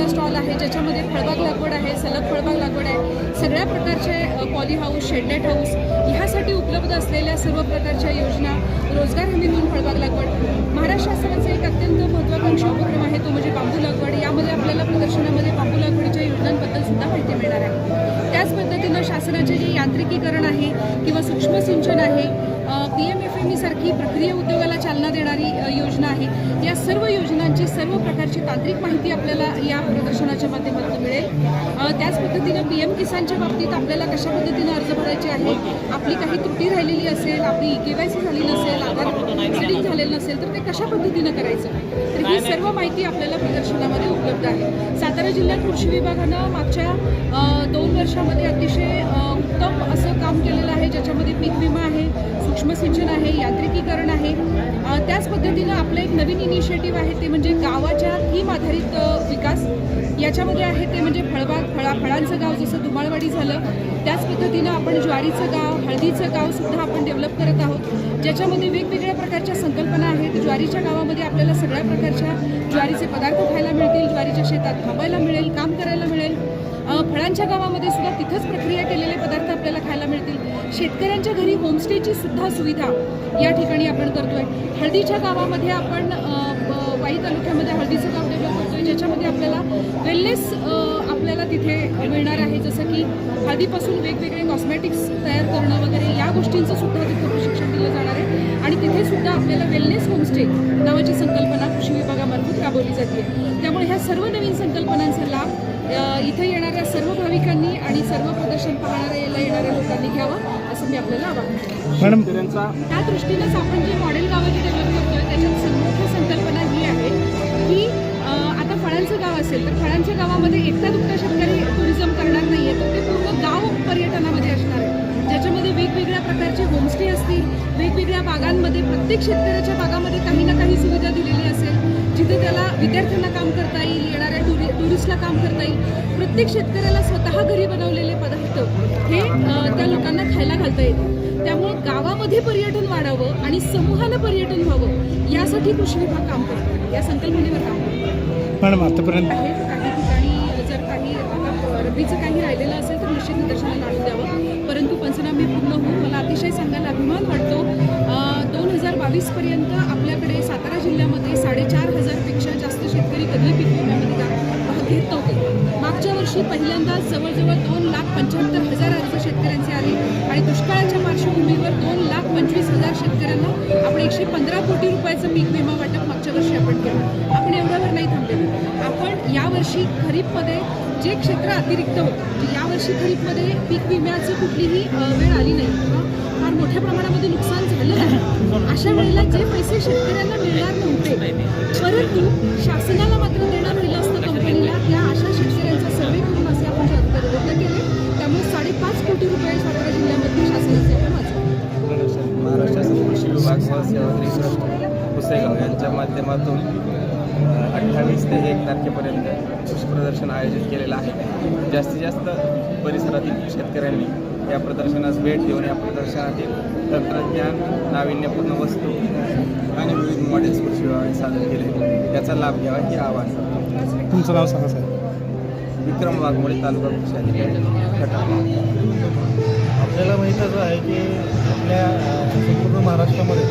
आपला स्टॉल आहे ज्याच्यामध्ये फळबाग लागवड आहे सलग फळबाग लागवड आहे. सगळ्या प्रकारचे पॉली हाऊस शेडनेट हाऊस ह्यासाठी उपलब्ध असलेल्या सर्व प्रकारच्या योजना रोजगार हमी म्हणून फळबाग लागवड. महाराष्ट्र शासनाचा एक अत्यंत महत्त्वाकांक्षी उपक्रम आहे तो म्हणजे बांबू लागवड. यामध्ये आपल्याला प्रदर्शनामध्ये बांबू लागवडीच्या योजनांबद्दल सुद्धा माहिती मिळणार आहे. त्याच पद्धतीनं शासनाचे जे यांत्रिकीकरण आहे किंवा सूक्ष्म सिंचन आहे पी एम एफ प्रक्रिया उद्योगाला चालना देणारी योजना आहे. या सर्व योजनांची सर्व प्रकारची तांत्रिक माहिती आपल्याला या प्रदर्शनाच्या माध्यमातून मिळेल. त्याच पद्धतीनं पी एम किसानच्या बाबतीत आपल्याला कशा पद्धतीनं अर्ज भरायचे आहे आपली काही त्रुटी राहिलेली असेल आपली के वाय सी झाली नसेल आधार सेटिंग झालेलं नसेल तर ते कशा पद्धतीनं करायचं? तर ही सर्व माहिती आपल्याला प्रदर्शनामध्ये उपलब्ध आहे. सातारा जिल्ह्यात कृषी विभागानं मागच्या दोन वर्षामध्ये अतिशय उत्तम असं काम केलेलं आहे ज्याच्यामध्ये पीक विमा आहे सूक्ष्म सिंचन आहे यांत्रिकीकरण आहे. त्याच पद्धतीनं आपलं एक नवीन इनिशिएटिव्ह आहे ते म्हणजे गावाच्या थीम आधारित विकास. याच्यामध्ये आहे ते म्हणजे फळबाग फळा फळांचं गाव जसं धुमाळवाडी झालं त्याच पद्धतीनं आपण ज्वारीचं गाव हळदीचं गावसुद्धा आपण डेव्हलप करत आहोत. ज्याच्यामध्ये वेगवेगळ्या प्रकारच्या संकल्पना आहेत. ज्वारीच्या गावामध्ये आपल्याला सगळ्या प्रकारच्या ज्वारीचे पदार्थ खायला मिळतील ज्वारीच्या शेतात थांबायला मिळेल काम करायला मिळेल. फळांच्या गावामध्ये सुद्धा तिथंच प्रक्रिया केलेले पदार्थ आपल्याला खायला मिळतील. शेतकऱ्यांच्या घरी होमस्टेची सुद्धा सुविधा या ठिकाणी आपण करतोय. हळदीच्या गावामध्ये आपण वाई तालुक्यामध्ये हळदीचं गाव डेव्हलप करतोय ज्याच्यामध्ये आपल्याला वेलनेस आपल्याला तिथे मिळणार आहे. जसं की हळदीपासून वेगवेगळे कॉस्मेटिक्स तयार करणं वगैरे या गोष्टींचं सुद्धा तिथे प्रशिक्षण दिलं जाणार आहे. आणि तिथे सुद्धा आपल्याला वेलनेस होमस्टे नावाची संकल्पना कृषी विभागामार्फत राबवली जाते. त्यामुळे ह्या सर्व नवीन संकल्पनांचा लाभ इथे येणाऱ्या सर्व भाविकांनी आणि सर्व प्रदर्शन पाहणाऱ्या येणाऱ्या लोकांनी घ्यावा असं मी आपल्याला आवाहन मॅडम त्या दृष्टीनंच आपण जे मॉडेल गावं जे डेव्हलप करतोय त्याच्यात असेल तर फळांच्या गावामध्ये एकटा दुकटा शेतकरी टुरिझम करणार नाहीये तर ते पूर्ण गाव पर्यटनामध्ये असणार आहे. ज्याच्यामध्ये वेगवेगळ्या प्रकारचे होमस्टे असतील वेगवेगळ्या बागांमध्ये प्रत्येक शेतकऱ्याच्या बागामध्ये काही ना काही सुविधा दिलेली असेल जिथे त्याला विद्यार्थ्यांना काम करता येईल येणाऱ्या टुरि टुरिस्टला काम करता येईल. प्रत्येक शेतकऱ्याला स्वतः घरी बनवलेले पदार्थ हे त्या लोकांना खायला घालता येतील त्यामुळे गावामध्ये पर्यटन वाढावं आणि समूहानं पर्यटन व्हावं यासाठी कृषी विभाग काम करतो. या संकल्पनेवर काम करतो. मॅडम आतापर्यंत काही ठिकाणी जर काही आता काही राहिलेलं असेल तर निश्चित निदर्शनाला आणून द्यावं. परंतु पंचनामे पूर्ण होऊन मला अतिशय सांगायला अभिमान वाटतो. दोन हजार बावीसपर्यंत आपल्याकडे सातारा जिल्ह्यामध्ये साडेचार हजारपेक्षा जास्त शेतकरी कधी पीक विम्यामध्ये का- भाग घेत नव्हते मागच्या वर्षी पहिल्यांदा जवळजवळ दोन लाख पंच्याहत्तर हजार अर्ज शेतकऱ्यांचे आले आणि दुष्काळाच्या पार्श्वभूमीवर दोन लाख पंचवीस हजार शेतकऱ्यांना आपण एकशे पंधरा कोटी रुपयाचं पीक विमा वाटप मागच्या वर्षी आपण केलं. यावर्षी खरीपमध्ये जे क्षेत्र अतिरिक्त होतं म्हणजे यावर्षी खरीपमध्ये पीक विम्याची कुठलीही वेळ आली नाही. किंवा फार मोठ्या प्रमाणामध्ये नुकसान झालं नाही. अशा वेळेला जे पैसे शेतकऱ्यांना मिळणार नव्हते परंतु शासनाला मात्र देणार राहिलं असतं कंपनीला. त्या अशा शेतकऱ्यांचा सर्वे करून असे आपण रद्द रद्द केले त्यामुळे साडेपाच कोटी रुपये सातारा जिल्ह्यामध्ये शासनाचे आपण महाराष्ट्र कृषी विभाग सेवा पुसेगाव यांच्या माध्यमातून अठ्ठावीस ते एक तारखेपर्यंत कृषी प्रदर्शन आयोजित केलेलं आहे. जास्तीत जास्त परिसरातील शेतकऱ्यांनी या प्रदर्शनास भेट देऊन या प्रदर्शनातील तंत्रज्ञान नाविन्यपूर्ण वस्तू आणि विविध मॉडेल्स कृषी विभागाने सादर केले. त्याचा लाभ घ्यावा हे आवाहन तुमचं नाव सांगा साहेब. विक्रम वाघमोडे तालुका कृषी अधिकारी आपल्याला माहीतच आहे की आपल्या संपूर्ण महाराष्ट्रामध्ये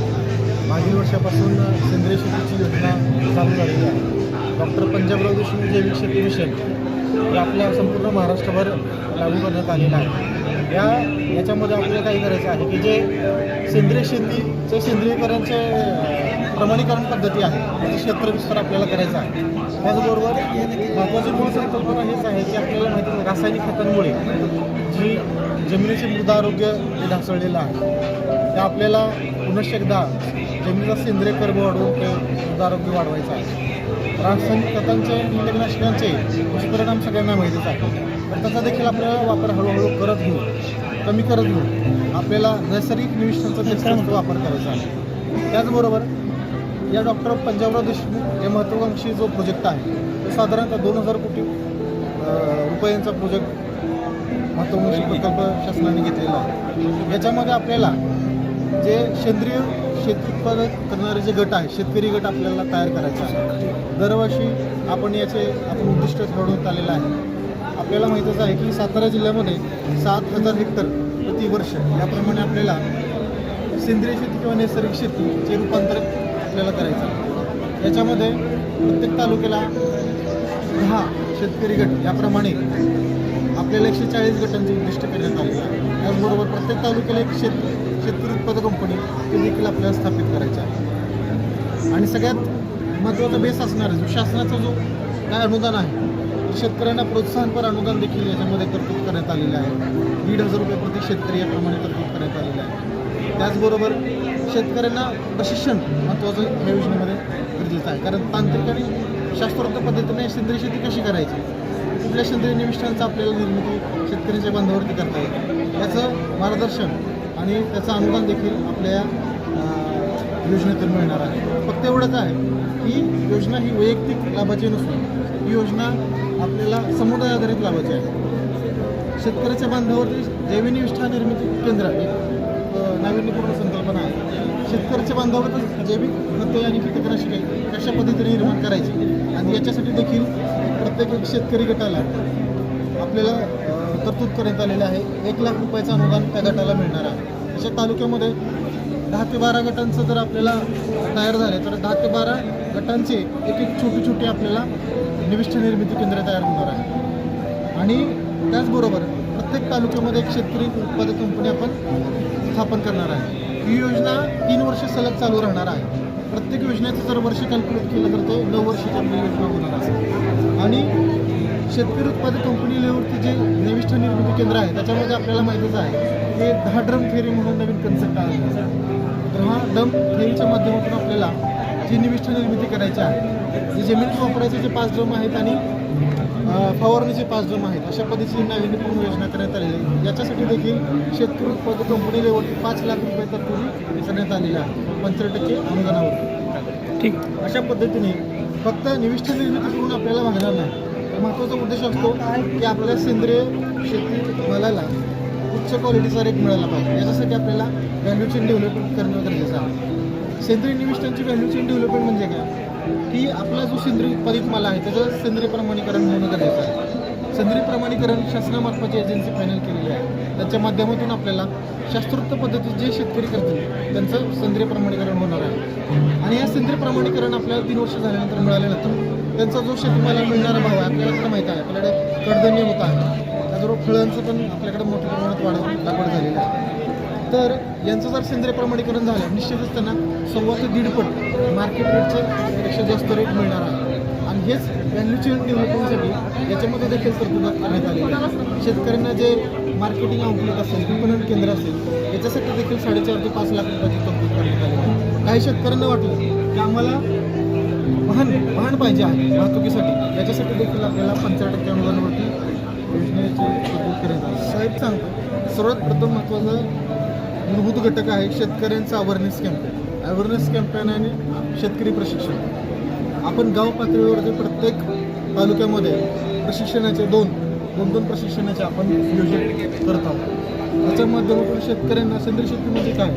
मागील वर्षापासून सेंद्रिय शेतीची योजना चालू झालेली आहे. डॉक्टर पंजाबराव देशमुख जैविक शेती मिशन हे आपल्या संपूर्ण महाराष्ट्रभर लागू करण्यात आलेलं आहे. या याच्यामध्ये आपल्याला काय करायचं आहे की जे सेंद्रिय शेतीचे सेंद्रियकरणचे प्रमाणीकरण पद्धती आहे त्याचं क्षेत्र विस्तार आपल्याला करायचा आहे. त्याचबरोबर महत्त्वाची मूळ संकल्पना हेच आहे की आपल्याला माहिती रासायनिक खतांमुळे जी जमिनीचे मृदा आरोग्य ढासळलेलं आहे. त्या आपल्याला पुनश्च एकदा जमिनीला सेंद्रिय कर्ब वाढवून ते आरोग्य वाढवायचं आहे. रासायनिक खतांचे कीटकनाशकांचे दुष्परिणाम सगळ्यांना माहितीच आहे. तर त्याचा देखील आपल्याला वापर हळूहळू करत घेऊ कमी करत घेऊ. आपल्याला नैसर्गिक निविष्ठांचा देखील वापर करायचा आहे. त्याचबरोबर या डॉक्टर पंजाबराव देशमुख या महत्त्वाकांक्षी जो प्रोजेक्ट आहे तो साधारणतः दोन हजार कोटी रुपयांचा प्रोजेक्ट महत्त्वाकांक्षी प्रकल्प शासनाने घेतलेला आहे. याच्यामध्ये आपल्याला जे सेंद्रिय शेती उत्पादन करणारे जे गट आहे शेतकरी गट आपल्याला तयार करायचा आहे दरवर्षी आपण याचे आपण उद्दिष्ट ठरवण्यात आलेलं आहे. आपल्याला माहीतच आहे की सातारा जिल्ह्यामध्ये सात हजार हेक्टर प्रतिवर्ष याप्रमाणे आपल्याला सेंद्रिय शेती किंवा नैसर्गिक शेतीचे रूपांतर आपल्याला करायचं आहे. याच्यामध्ये प्रत्येक तालुक्याला दहा शेतकरी गट याप्रमाणे आपल्याला एकशे चाळीस गटांचे उद्दिष्ट करण्यात आलेलं आहे. त्याचबरोबर प्रत्येक तालुक्याला एक शेत शेतकरी उत्पादक कंपनी हे देखील आपल्याला स्थापित करायचं आहे. आणि सगळ्यात महत्त्वाचा बेस असणार आहे जो शासनाचा जो काय अनुदान आहे शेतकऱ्यांना प्रोत्साहनपर अनुदान देखील याच्यामध्ये तरतूद करण्यात आलेलं आहे. दीड हजार रुपये प्रति शेतकरी याप्रमाणे तरतूद करण्यात आलेलं आहे. त्याचबरोबर शेतकऱ्यांना प्रशिक्षण महत्त्वाचं या योजनेमध्ये गरजेचं आहे. कारण तांत्रिक आणि शास्त्रोक्त पद्धतीने सेंद्रिय शेती कशी करायची? कुठल्या सेंद्रिय निविष्ठांचं आपल्याला निर्मिती शेतकऱ्यांच्या बांधावरती करता येईल? याचं मार्गदर्शन आणि त्याचं अनुदान देखील आपल्या योजनेतून मिळणार आहे. फक्त एवढंच आहे ही योजना ही वैयक्तिक लाभाची नसून ही योजना आपल्याला समुदाय आधारित लाभाची आहे. शेतकऱ्याच्या बांधावरती जैविक निर्मिती केंद्र आहे नाविन्यपूर्ण संकल्पना आहे. शेतकऱ्याच्या बांधावरती जैविक खते आणि कीटकनाशके कशा पद्धतीने निर्माण करायची आणि याच्यासाठी देखील प्रत्येक शेतकरी गटाला आपल्याला तरतूद करण्यात आलेली आहे. एक लाख रुपयाचं अनुदान त्या गटाला मिळणार आहे. अशा तालुक्यामध्ये दहा ते बारा गटांचं जर आपल्याला तयार झाले तर दहा ते बारा गटांचे एक एक छोटी छोटी आपल्याला निविष्ठ निर्मिती केंद्र तयार होणार आहे. आणि त्याचबरोबर प्रत्येक तालुक्यामध्ये एक शेतकरी उत्पादक कंपनी आपण स्थापन करणार आहे. ही योजना तीन वर्ष सलग चालू राहणार आहे. प्रत्येक योजनेचं जर वर्ष कॅल्क्युलेट केलं तर ते नऊ वर्षाची आपली योजना होणार असेल आणि शेतकरी उत्पादक कंपनी लेवलची जे निविष्ठ निर्मिती केंद्र आहे त्याच्यामध्ये आपल्याला माहितीच आहे हे दहा ड्रम फेरी म्हणून नवीन कन्सेप्ट आहे. तर हा डम फेरीच्या माध्यमातून आपल्याला जी निविष्ठ निर्मिती करायची आहे जे जमीन वापरायचे जे पाच ड्रम आहेत आणि फवारणीचे पाच ड्रम आहेत अशा पद्धतीची नाविन्यपूर्ण योजना करण्यात आलेली आहे. याच्यासाठी देखील शेतकरी उत्पादक कंपनी लेवलची पाच लाख रुपये तरतुदी करण्यात आलेली आहे. पंचवीस टक्के अनुदानावर. ठीक. अशा पद्धतीने फक्त निविष्ठ निर्मिती करून आपल्याला भागणार नाही. महत्त्वाचा उद्देश असतो की आपल्या सेंद्रिय शेती मालाला उच्च क्वालिटीचा रेट मिळाला पाहिजे. याच्यासाठी आपल्याला व्हॅल्यू चेन डेव्हलपमेंट करणं गरजेचं आहे. सेंद्रिय निविष्ठांची व्हॅल्यू चेन डेव्हलपमेंट म्हणजे काय? की आपला जो सेंद्रिय उत्पादित माल आहे त्याचं सेंद्रिय प्रमाणीकरण होणं गरजेचं आहे. सेंद्रिय प्रमाणीकरण शासनामार्फत जी एजन्सी फायनल केलेली आहे त्याच्या माध्यमातून आपल्याला शास्त्रोक्त पद्धतीत जे शेतकरी करतील त्यांचं सेंद्रिय प्रमाणीकरण होणार आहे. आणि या सेंद्रिय प्रमाणीकरण आपल्याला तीन वर्ष झाल्यानंतर मिळाल्यानंतर त्यांचा जो शेतमाला मिळणारा भाव आहे आपल्याला माहीत आहे. आपल्याकडे कडधन्य होत आहे. त्याचबरोबर फळांचं पण आपल्याकडे मोठ्या प्रमाणात वाढ लागवड झालेली आहे. तर यांचं जर सेंद्रिय प्रमाणीकरण झालं निश्चितच त्यांना सव्वा ते दीडपट मार्केट रेटचं पेक्षा जास्त रेट मिळणार आहे. आणि हेच व्हॅल्यू चेन डेव्हलपमेंटसाठी याच्यामध्ये देखील तरतुदा करण्यात आलेली आहे. शेतकऱ्यांना जे मार्केटिंग आउटलेट असेल विपणन केंद्र असेल याच्यासाठी देखील साडेचार ते पाच लाख रुपयाची तरतूद करण्यात आली आहे. काही शेतकऱ्यांना वाटलं की आम्हाला वाहन वाहन पाहिजे आहे वाहतुकीसाठी. याच्यासाठी देखील आपल्याला पंचाळीस टक्के अनुदानावरती योजनेची तरतूद करण्यात आली साहेब सांगतो सर्वात प्रथम महत्त्वाचं मूलभूत घटक आहे शेतकऱ्यांचा अवेअरनेस कॅम्पेन अवेअरनेस कॅम्पेन आणि शेतकरी प्रशिक्षण. आपण गाव पातळीवरती प्रत्येक तालुक्यामध्ये प्रशिक्षणाचे दोन दोन दोन प्रशिक्षणाचे आपण नियोजन करत आहोत. त्याच्या माध्यमातून शेतकऱ्यांना सेंद्रिय शेती म्हणजे काय?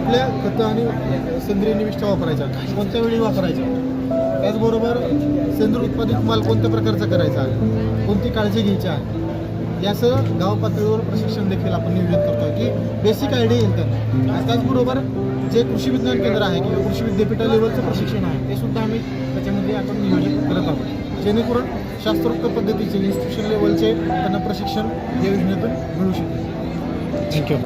आपल्या खतं आणि सेंद्रिय निविष्ठा वापरायच्या? कोणत्या वेळी वापरायच्या? त्याचबरोबर सेंद्रिय उत्पादित माल कोणत्या प्रकारचा करायचा? आहे कोणती काळजी घ्यायची आहे? यासह गाव पातळीवर प्रशिक्षण देखील आपण नियोजित करतो की बेसिक आयडिया येईल त्यांना. त्याचबरोबर जे कृषी विज्ञान केंद्र आहे किंवा कृषी विद्यापीठा लेवलचं प्रशिक्षण आहे ते सुद्धा आम्ही त्याच्यामध्ये आपण नियोजित करत आहोत. जेणेकरून शास्त्रोक्त पद्धतीचे इन्स्टिट्यूशन लेवलचे त्यांना प्रशिक्षण या योजनेतून मिळू शकेल. थँक्यू